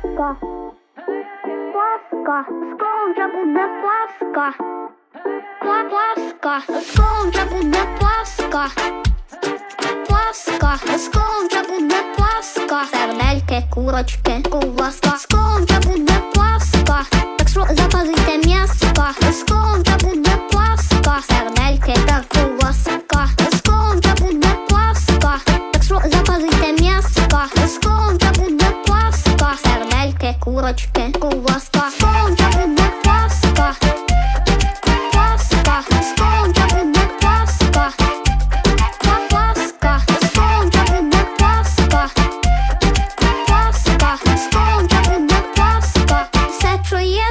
Паска. Паска. Скоро вже буде Паска. Пла- Паска. Скоро вже буде Паска. Паска. Скоро вже буде Паска. Сердельки, курочки, ковбаска. Скоро вже буде Паска. Так що запалите м'яска. Скоро Булочки, куласка, сколча буде паска, паска, паска, паска, сколча буде паска, паска, сколча буде все, що є